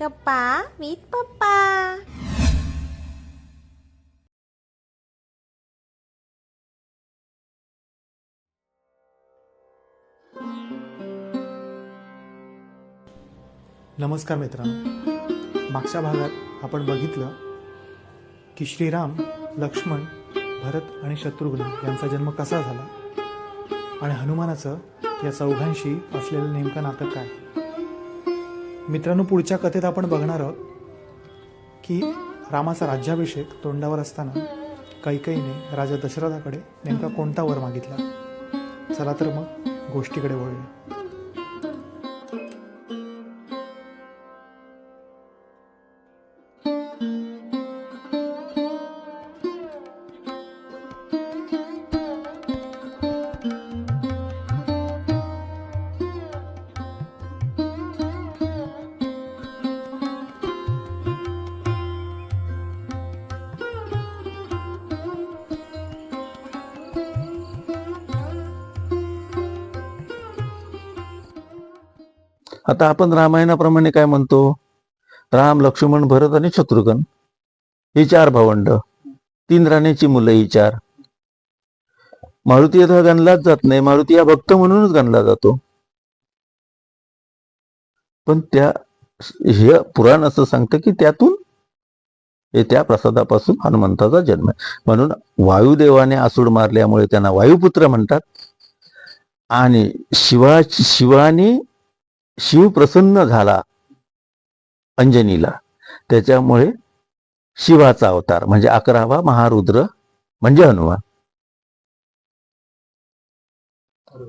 गप्पा विथ पप्पा नमस्कार मित्रांनो. मागच्या भागात आपण बघितलं की श्रीराम लक्ष्मण भरत आणि शत्रुघ्न यांचा जन्म कसा झाला? आणि हनुमानाचं या चौघांशी असलेलं नेमकं नातं काय? मित्रांनो पुढच्या कथेत आपण बघणार आहोत की रामाचा राज्याभिषेक तोंडावर असताना कैकईने राजा दशरथाकडे नेमका कोणता वर मागितला? चला तर मग गोष्टीकडे वळूया. आता आपण रामायणाप्रमाणे काय म्हणतो? राम लक्ष्मण भरत आणि शत्रुघ्न. ही चार भावंड. तीन राण्याची मुलं ही चार. मारुती हा गणलाच जात नाही. मारुती हा भक्त म्हणूनच गणला जातो. पण त्या हे पुराण असं सांगतं की त्यातून हे त्या प्रसादापासून हनुमंताचा जन्म आहे. म्हणून वायुदेवाने आसूड मारल्यामुळे त्यांना वायुपुत्र म्हणतात. आणि शिवा शिवाने शिव प्रसन्न झाला अंजनीला. त्याच्यामुळे शिवाचा अवतार म्हणजे अकरावा महारुद्र म्हणजे हनुमान.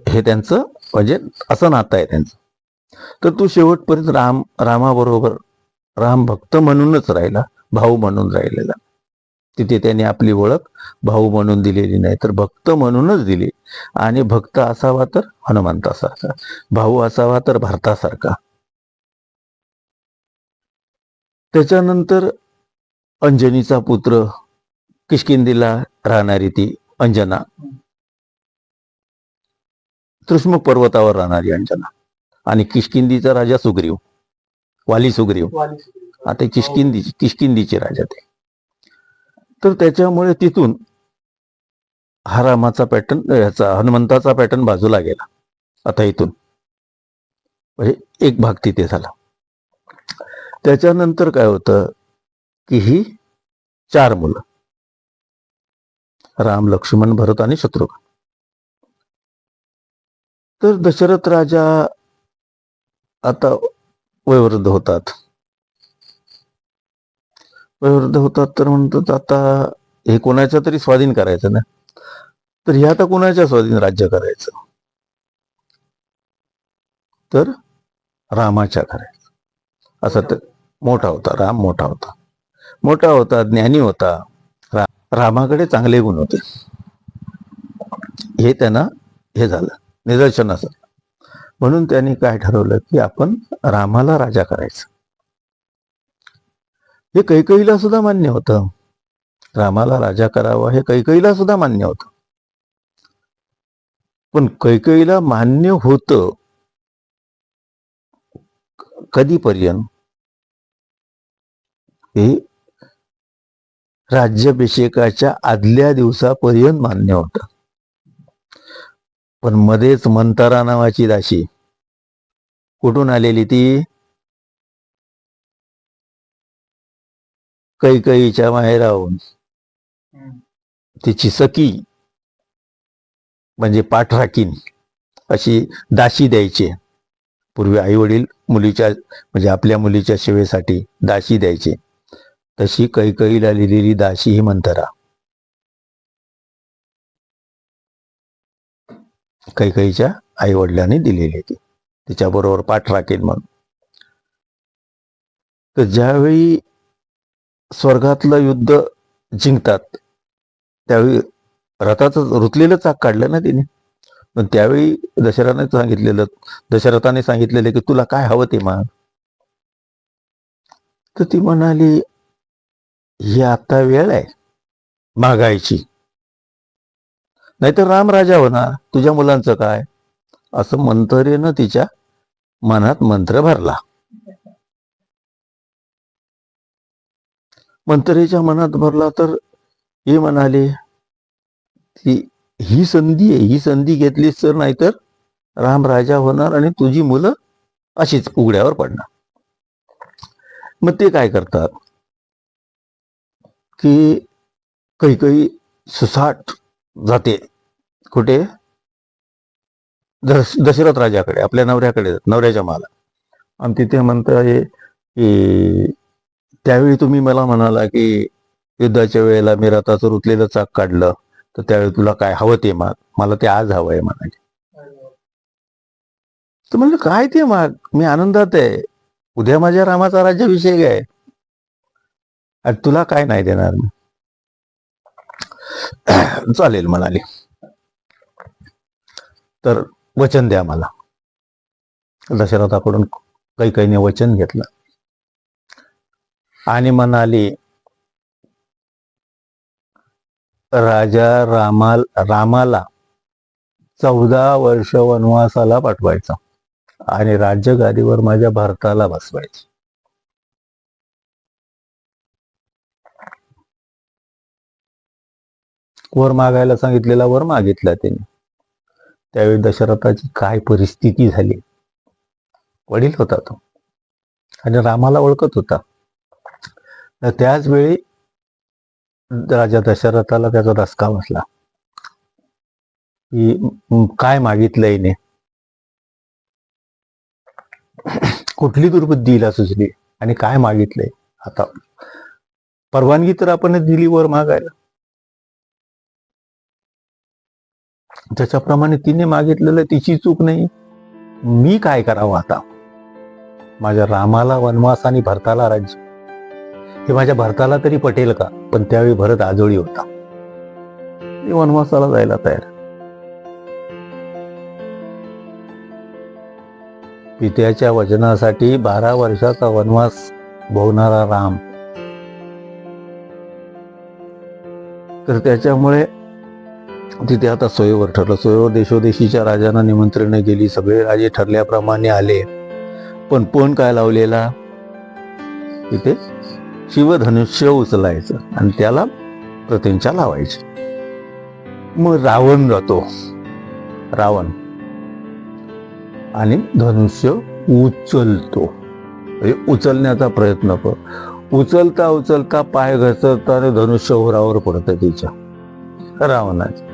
हे त्यांचं म्हणजे असं नातं आहे त्यांचं. तर तो शेवटपर्यंत राम रामाबरोबर राम भक्त म्हणूनच राहिला भाऊ म्हणून राहिलेला. तिथे त्यांनी आपली ओळख भाऊ म्हणून दिलेली नाही तर भक्त म्हणूनच दिली. आणि भक्त असावा तर हनुमंतासारखा भाऊ असावा तर भारतासारखा. त्याच्यानंतर अंजनीचा पुत्र किष्किंदीला राहणारी ती अंजना. तृष्म पर्वतावर राहणारी अंजना. आणि किष्किंदीचा राजा सुग्रीव वाली सुग्रीव. आता किष्किंदी किष्किंदीचे राजा ते. तर त्याच्यामुळे तिथून हा रामाचा पॅटर्न याचा हनुमंताचा पॅटर्न बाजूला गेला. आता इथून. म्हणजे एक भाग तिथे झाला. त्याच्यानंतर काय होतं की ही चार मुलं. राम लक्ष्मण भरत आणि शत्रुघ्न. तर दशरथ राजा आता वयोवृद्ध होतात. वयोवृद्ध होतात तर म्हणतात आता हे कोणाच्या तरी स्वाधीन करायचं ना? तर हे आता कोणाच्या स्वाधीन राज्य करायचं? तर रामाच्या करायचं. असं तर मोठा होता राम मोठा होता. मोठा होता ज्ञानी होता. रा, रामाकडे चांगले गुण होते. हे त्यांना हे झालं निदर्शन असं म्हणून त्यांनी काय ठरवलं की आपण रामाला राजा करायचं. हे कैकईला सुद्धा मान्य होतं. रामाला राजा करावा हे कैकईला सुद्धा मान्य होतं. पण कैकईला मान्य होतं कधीपर्यंत? हे राज्याभिषेकाच्या आदल्या दिवसापर्यंत मान्य होतं. पण मध्येच मंतारा नावाची दाशी कुठून आलेली ती? कैकईच्या माहेराहून तिची सखी म्हणजे पाठराखीन अशी दाशी द्यायची. पूर्वी आई वडील मुलीच्या म्हणजे आपल्या मुलीच्या सेवेसाठी दाशी द्यायचे. तशी कैकईला लिहिलेली दाशी ही मंतरा. कैकईच्या आई वडिलांनी दिलेली ती. तिच्याबरोबर पाठ राखेल म्हणून तर ज्यावेळी स्वर्गातलं युद्ध जिंकतात. त्यावेळी रथाचं रुतलेलं चाक काढलं ना तिने? पण त्यावेळी दशरथाने सांगितलेलं दशरथाने सांगितलेलं की तुला काय हवं ते मग. तर ती म्हणाली ही आता वेळ आहे मागायची. नाहीतर राम राजा होणार तुझ्या मुलांचं काय? असं मंत्रेनं तिच्या मनात मंत्र भरला. मंत्रेच्या मनात भरला तर हे म्हणाले की ही संधी आहे ही संधी घेतलीस तर नाहीतर राम राजा होणार आणि तुझी मुलं अशीच उघड्यावर पडणार. मग ते काय करतात? की काही काही सुसाट जाते. कुठे? दश दशरथ राजाकडे आपल्या नवऱ्याकडे नवऱ्याच्या माला आणि तिथे म्हणत आहे की त्यावेळी तुम्ही मला म्हणाला की युद्धाच्या वेळेला मी रथाचं रुतलेलं चाक काढलं तर त्यावेळी तुला काय हवं ते माग मला ते आज हवं आहे म्हणाले. तर म्हणलं काय ते माग मी आनंदात आहे. उद्या माझ्या रामाचा राज्याभिषेक आहे. आणि तुला काय नाही देणार मी. चालेल म्हणाले. तर वचन द्या मला. दशरथाकडून काही काहीने वचन घेतलं. आणि म्हणाली राजा रामाल रामाला चौदा वर्ष वनवासाला पाठवायचा आणि राज्यगादीवर माझ्या भारताला बसवायचं. वर मागायला सांगितलेला वर मागितला त्याने. त्यावेळी दशरथाची काय परिस्थिती झाली? वडील होता तो. आणि रामाला ओळखत होता. तर त्याच वेळी राजा दशरथाला त्याचा धसका बसला. की काय मागितलं हिने? कुठली दुर्बुद्धी हिला सुचली आणि काय मागितलंय? आता परवानगी तर आपण दिली वर मागायला. त्याच्याप्रमाणे तिने मागितलेलं तिची चूक नाही. मी काय करावं आता? माझ्या रामाला वनवास आणि भरताला राज्य हे माझ्या भरताला तरी पटेल का? पण त्यावेळी भरत आजोळी होता. मी वनवासाला जायला तयार पित्याच्या वचनासाठी बारा वर्षाचा वनवास भोगणारा राम. तर त्याच्यामुळे तिथे आता सोयीवर ठरलं. सोयवर देशोदेशीच्या राजांना निमंत्रणं गेली. सगळे राजे ठरल्याप्रमाणे आले. पण पण काय लावलेला? तिथे शिवधनुष्य उचलायचं आणि त्याला प्रतिंचा लावायची. मग रावण जातो. रावण आणि धनुष्य उचलतो. म्हणजे उचलण्याचा प्रयत्न कर. उचलता उचलता पाय घसरता आणि धनुष्य उरावर पडतं तिच्या. रावणाचे.